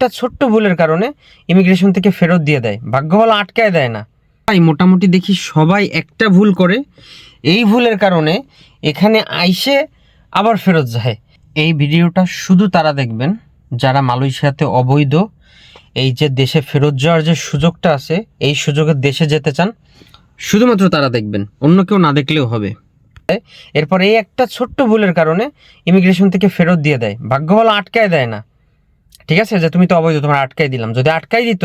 একটা ছোট্ট ভুলের কারণে ইমিগ্রেশন থেকে ফেরত দিয়ে দেয়। ভাগ্য ভালো আটকায় দেয় না। তাই মোটামুটি দেখি সবাই একটা ভুল করে। এই ভুলের কারণে এখানে আইসে আবার ফেরত যায়। এই ভিডিওটা শুধু তারা দেখবেন, যারা মালয়েশিয়াতে অবৈধ, এই যে দেশে ফেরত যাওয়ার যে সুযোগটা আছে, এই সুযোগে দেশে যেতে চান, শুধুমাত্র তারা দেখবেন, অন্য কেউ না দেখলেও হবে। এরপর এই একটা ছোট্ট ভুলের কারণে ইমিগ্রেশন থেকে ফেরত দিয়ে দেয়। ভাগ্য ভালো আটকায় দেয় না। ঠিক আছে? যে তুমি তো অবৈধ, তোমার আটকাই দিলাম। যদি আটকাই দিত,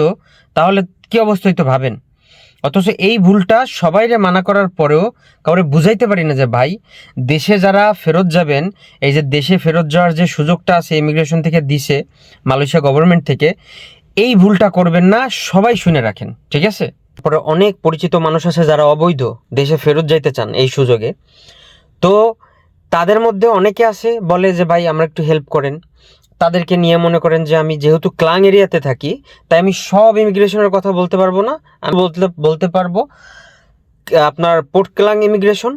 তাহলে কি অবস্থা হইতো ভাবেন? অথচ এই ভুলটা সবাইরে মানা করার পরেও কাউরে বুঝাইতে পারি না যে, ভাই, দেশে যারা ফেরত যাবেন, এই যে দেশে ফেরত যাওয়ার যে সুযোগটা আছে ইমিগ্রেশন থেকে দিছে, মালয়েশিয়া গভর্নমেন্ট থেকে, এই ভুলটা করবেন না, সবাই শুনে রাখেন। ঠিক আছে? পরে অনেক পরিচিত মানুষ আছে যারা অবৈধ দেশে ফেরত যাইতে চান এই সুযোগে। তো তাদের মধ্যে অনেকে আছে, বলে যে, ভাই, আমরা একটু হেল্প করেন। তাদেরকে নিয়ে মনে করেন যে আমি যেহেতু ক্লাং এরিয়াতে থাকি, তাই আমি সব ইমিগ্রেশনের কথা বলতে পারব না। আমি বলতে বলতে পারব, আপনার পোর্ট ক্লাং ইমিগ্রেশন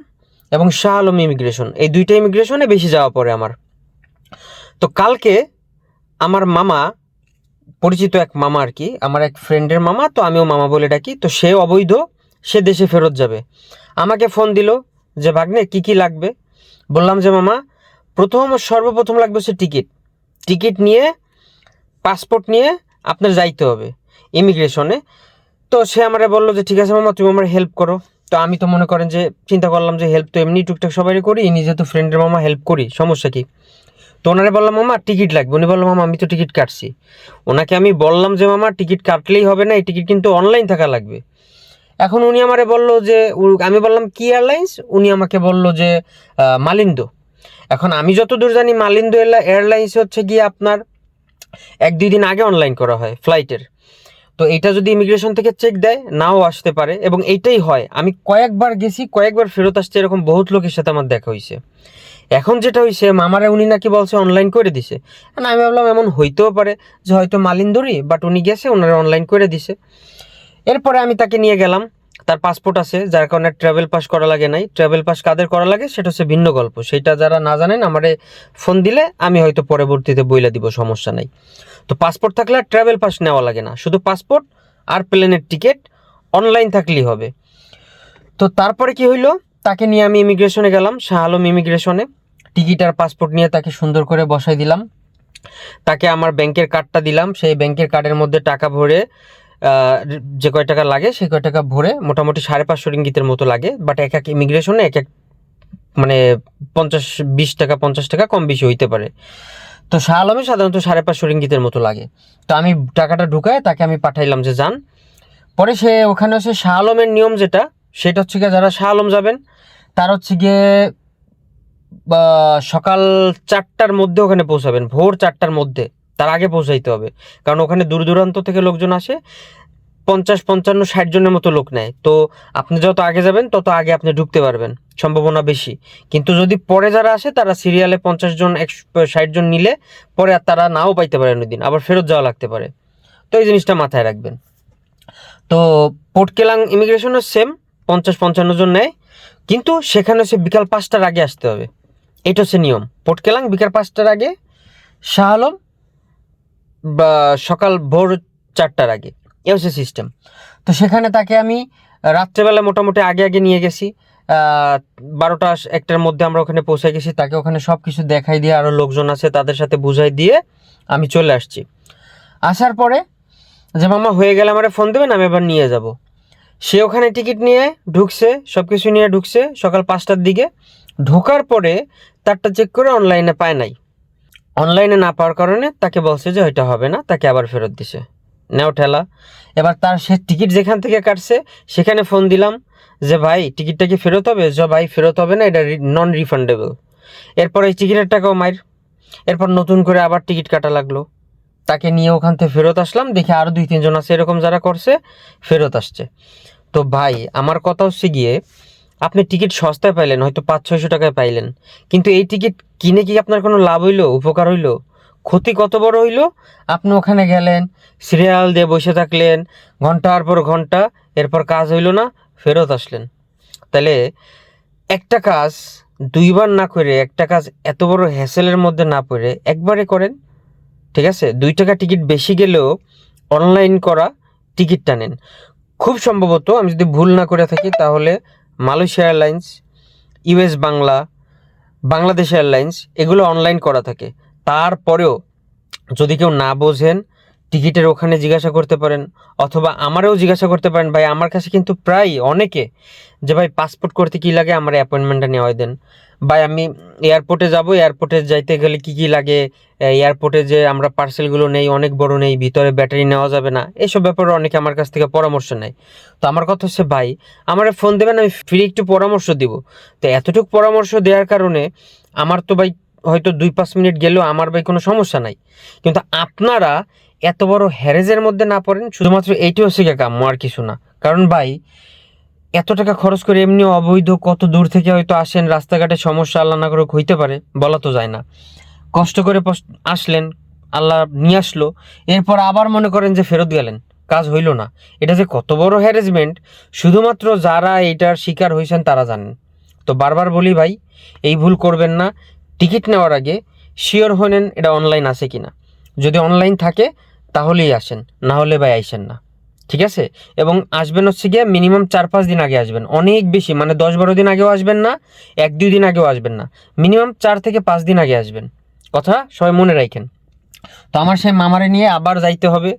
এবং শাহ আলম ইমিগ্রেশন। এই দুইটা ইমিগ্রেশনে বেশি যাওয়া পড়ে আমার। তো কালকে আমার মামা, পরিচিত এক মামা আর কি, আমার এক ফ্রেন্ডের মামা, তো আমিও মামা বলে ডাকি, তো সে অবৈধ, সে দেশে ফেরত যাবে। আমাকে ফোন দিল যে, ভাগ্নে, কি কি লাগবে? বললাম যে, মামা, প্রথম, সর্বপ্রথম লাগবে সে টিকিট টিকিট নিয়ে পাসপোর্ট নিয়ে আপনার যাইতে হবে ইমিগ্রেশনে তো সে আমারে বলল যে, ঠিক আছে মামা, তুমি আমার হেল্প করো। তো আমি তো মনে করেন যে, চিন্তা করলাম যে হেল্প তো এমনি টুকটাক সবারই করি নিজে তো ফ্রেন্ডের মামা হেল্প করি, সমস্যা কি? তো ওনারে বললাম, মামা টিকিট লাগবে। উনি বললাম মামা, আমি তো টিকিট কাটছি। ওনাকে আমি বললাম যে, মামা টিকিট কাটলেই হবে না, এই টিকিট কিন্তু অনলাইন থাকা লাগবে। এখন উনি আমারে বলল যে আমি বললাম, কি এয়ারলাইন্স উনি আমাকে বলল যে মালিন্দো। এখন আমি যতদূর জানি মালিন্দো এয়ারলাইন্স হচ্ছে গিয়ে আপনার এক দুই দিন আগে অনলাইন করা হয় ফ্লাইটের তো এটা যদি ইমিগ্রেশন থেকে চেক দেয়, নাও আসতে পারে এবং এইটাই হয়। আমি কয়েকবার গেছি, কয়েকবার ফেরত আসছে, এরকম বহুত লোকের সাথে আমার দেখা হয়েছে এখন যেটা হয়েছে মামারা উনি নাকি বলছে অনলাইন করে দিছে। আমি ভাবলাম এমন হইতেও পারে যে হয়তো মালিন্দরি বাট উনি গেছে, ওনারা অনলাইন করে দিছে। এরপরে আমি তাকে নিয়ে গেলাম। তার পাসপোর্ট আছে, যার কারণে ট্রাভেল পাস করা লাগে নাই। ট্রাভেল পাস কাদের করা লাগে, সেটা হচ্ছে ভিন্ন গল্প। সেটা যারা না জানেন, আমারে ফোন দিলে আমি হয়তো পরবর্তীতে বইলে দিব, সমস্যা নাই। তো পাসপোর্ট থাকলে আর ট্রাভেল পাস নেওয়া লাগে না। শুধু পাসপোর্ট আর প্লেনের টিকিট অনলাইন থাকলেই হবে। তো তারপরে কি হইল? তাকে নিয়ে আমি ইমিগ্রেশনে গেলাম, শাহ আলম ইমিগ্রেশনে টিকিট আর পাসপোর্ট নিয়ে তাকে সুন্দর করে বসাই দিলাম। তাকে আমার ব্যাংকের কার্ডটা দিলাম। সেই ব্যাংকের কার্ডের মধ্যে টাকা ভরে যে কয় টাকা লাগে, সেই কয় টাকা ভরে মোটামুটি সাড়ে পাঁচশো রিঙ্গিতের মতো লাগে বাট এক এক ইমিগ্রেশনে এক এক মানে পঞ্চাশ, বিশ টাকা, পঞ্চাশ টাকা কম বেশি হইতে পারে। তো শাহ আলমে সাধারণত সাড়ে পাঁচশো রিঙ্গিতের মতো লাগে। তো আমি টাকাটা ঢুকায় তাকে আমি পাঠাইলাম যে যান। পরে সে ওখানে হচ্ছে শাহ আলমের নিয়ম যেটা, সেটা হচ্ছে গিয়ে যারা শাহ আলম যাবেন, তার হচ্ছে গিয়ে সকাল চারটার মধ্যে ওখানে পৌঁছাবেন, ভোর চারটার মধ্যে। তার আগে পৌঁছাইতে হবে। কারণ ওখানে দূর দূরান্ত থেকে লোকজন আসে, পঞ্চাশ, পঞ্চান্ন, ষাট জনের মতো লোক নেয়। তো আপনি যত আগে যাবেন, তত আগে আপনি ঢুকতে পারবেন, সম্ভাবনা বেশি। কিন্তু যদি পরে যারা আসে, তারা সিরিয়ালে পঞ্চাশ জন একশো ষাট জন নিলে পরে আর তারা নাও পাইতে ওই দিন, আবার ফেরত যাওয়া লাগতে পারে। তো এই জিনিসটা মাথায় রাখবেন। তো পোর্ট কেলাং ইমিগ্রেশনও সেম পঞ্চাশ, পঞ্চান্ন জন নেয়, কিন্তু সেখানে সে বিকাল পাঁচটার আগে আসতে হবে। এটা হচ্ছে নিয়ম। পোর্ট কেলাং বিকাল পাঁচটার আগে শাহ আলম সকাল ভোর চারটার আগে এ হচ্ছে সিস্টেম তো সেখানে তাকে আমি রাত্রেবেলা মোটামুটি আগে আগে নিয়ে গেছি। বারোটা একটার মধ্যে আমরা ওখানে পৌঁছে গেছি। তাকে ওখানে সব কিছু দেখাই দিয়ে আরও লোকজন আছে তাদের সাথে বুঝাই দিয়ে আমি চলে আসছি। আসার পরে যে মামা হয়ে গেলে আমার ফোন দেবেন, আমি এবার নিয়ে যাব। সে ওখানে টিকিট নিয়ে ঢুকছে সব কিছু নিয়ে ঢুকছে সকাল পাঁচটার দিকে। ঢোকার পরে তারটা চেক করে অনলাইনে পায় নাই। অনলাইনে না পাওয়ার কারণে তাকে বলছে যে ওইটা হবে না, তাকে আবার ফেরত দিছে। নেও ঠেলা। এবার তার সে টিকিট যেখান থেকে কাটছে, সেখানে ফোন দিলাম যে, ভাই, টিকিটটা কি ফেরত হবে? যে ভাই, ফেরত হবে না, এটা নন রিফান্ডেবল এরপর এই টিকিটের টাকাও মাইর। এরপর নতুন করে আবার টিকিট কাটা লাগল। তাকে নিয়ে ওখান থেকে ফেরত আসলাম, দেখে আরও দুই তিনজন আছে এরকম যারা করছে, ফেরত আসছে। তো ভাই, আমার কথা হচ্ছে গিয়ে আপনি টিকিট সস্তায় পাইলেন, হয়তো পাঁচ, ছয়শো টাকায় পাইলেন। কিন্তু এই টিকিট কিনে কি আপনার কোনো লাভ হইল, উপকার হইল? ক্ষতি কত বড় হইল? আপনি ওখানে গেলেন সিরিয়াল দিয়ে বসে থাকলেন, ঘণ্টার পর ঘণ্টা, এরপর কাজ হইল না, ফেরত আসলেন। তাহলে একটা কাজ দুইবার না করে, একটা কাজ এত বড় হ্যাসেলের মধ্যে না পড়ে, একবারে করেন, ঠিক আছে? দুই টাকা টিকিট বেশি গেলেও অনলাইন করা টিকিটটা নেন। খুব সম্ভবত, আমি যদি ভুল না করে থাকি, তাহলে Malaysia Airlines US Bangla, Bangladesh airlines, এগুলো অনলাইন করা থাকে। তারপরেও যদি কেউ না বোঝেন টিকিটের ওখানে জিজ্ঞাসা করতে পারেন, অথবা আমারও জিজ্ঞাসা করতে পারেন। ভাই, আমার কাছে কিন্তু প্রায় অনেকে যে, ভাই পাসপোর্ট করতে কি লাগে? আমার অ্যাপয়েন্টমেন্টটা নেওয়া দেন। ভাই, আমি এয়ারপোর্টে যাব। এয়ারপোর্টে যাইতে গেলে কি কি লাগে? এয়ারপোর্টে যে, আমরা পার্সেলগুলো নেই, অনেক বড় নেই, ভিতরে ব্যাটারি নেওয়া যাবে না। এসব ব্যাপারে অনেকে আমার কাছ থেকে পরামর্শ নেয়। তো আমার কথা হচ্ছে, ভাই, আমার ফোন দেবেন, আমি ফ্রি একটু পরামর্শ দিব। তো এতটুকু পরামর্শ দেওয়ার কারণে আমার তো ভাই, হয়তো দুই পাঁচ মিনিট গেলেও আমার ভাই কোনো সমস্যা নাই। কিন্তু আপনারা এত বড় হ্যারেজের মধ্যে না পড়েন, শুধুমাত্র এইটি হচ্ছে গিয়ে কাম্য, আর কিছু না। কারণ ভাই, এত টাকা খরচ করে এমনি অবৈধ কত দূর থেকে হয়তো আসেন, রাস্তাঘাটে সমস্যা আল্লাহ না করে হইতে পারে, বলা তো যায় না। কষ্ট করে আসলেন, আল্লাহ নিয়ে আসলো, এরপর আবার মনে করেন যে ফেরত গেলেন, কাজ হইল না। এটা যে কত বড় হ্যারেসমেন্ট শুধুমাত্র যারা এইটার শিকার হয়েছেন তারা জানেন। তো বারবার বলি ভাই, এই ভুল করবেন না। টিকিট নেওয়ার আগে শিওর হলেন এটা অনলাইন আছে কিনা। যদি অনলাইন থাকে তাহলেই আসেন, না হলে ভাই আইসেন না। ঠিক আছে? এবং আসবেন হচ্ছে গিয়ে মিনিমাম চার পাঁচ দিন আগে আসবেন। অনেক বেশি মানে দশ বারো দিন আগেও আসবেন না, এক দুই দিন আগেও আসবেন না। মিনিমাম চার থেকে পাঁচ দিন আগে আসবেন। কথা সবাই মনে রাখেন। তো আমার সেই মামারে নিয়ে আবার যাইতে হবে।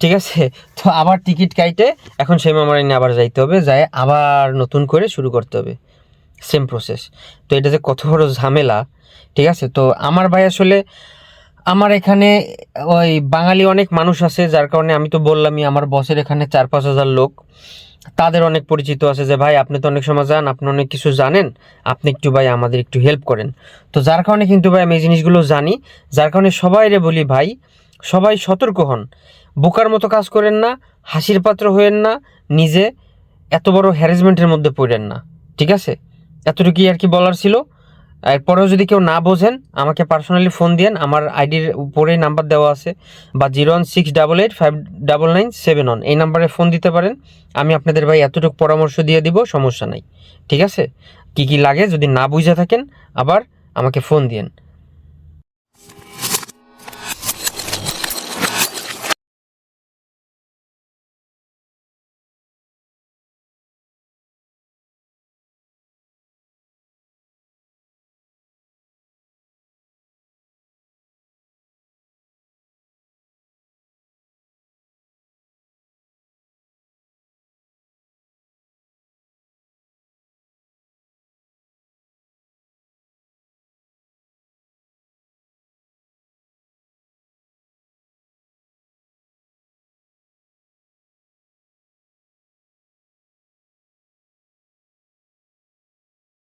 ঠিক আছে? তো আবার টিকিট কাইটে এখন সেই মামারে নিয়ে আবার যাইতে হবে যায় আবার নতুন করে শুরু করতে হবে। সেম প্রসেস তো এটা যে কত বড় ঝামেলা। ঠিক আছে? তো আমার ভাই আসলে আমার এখানে, ওই বাঙালি অনেক মানুষ আছে, যার কারণে আমি তো বললামই, আমার বসের এখানে চার পাঁচ হাজার লোক। তাদের অনেক পরিচিত আছে যে, ভাই, আপনি তো অনেক সময় যান, আপনি অনেক কিছু জানেন, আপনি একটু ভাই আমাদের একটু হেল্প করেন। তো যার কারণে কিন্তু ভাই আমি এই জিনিসগুলো জানি, যার কারণে সবাইরে বলি, ভাই, সবাই সতর্ক হন। বোকার মতো কাজ করেন না, হাসির পাত্র হয়েন না, নিজে এত বড় হ্যারাসমেন্টের মধ্যে পড়েন না। ঠিক আছে? এতটুকুই আর কি বলার ছিল। এরপরেও যদি কেউ না বোঝেন, আমাকে পার্সোনালি ফোন দিয়েন। আমার আইডির উপরেই নাম্বার দেওয়া আছে বা zero one six double eight five double nine seven one এই নাম্বারে ফোন দিতে পারেন। আমি আপনাদের ভাই এতটুকু পরামর্শ দিয়ে দিব, সমস্যা নাই। ঠিক আছে? কি কি লাগে যদি না বুঝে থাকেন, আবার আমাকে ফোন দিয়েন।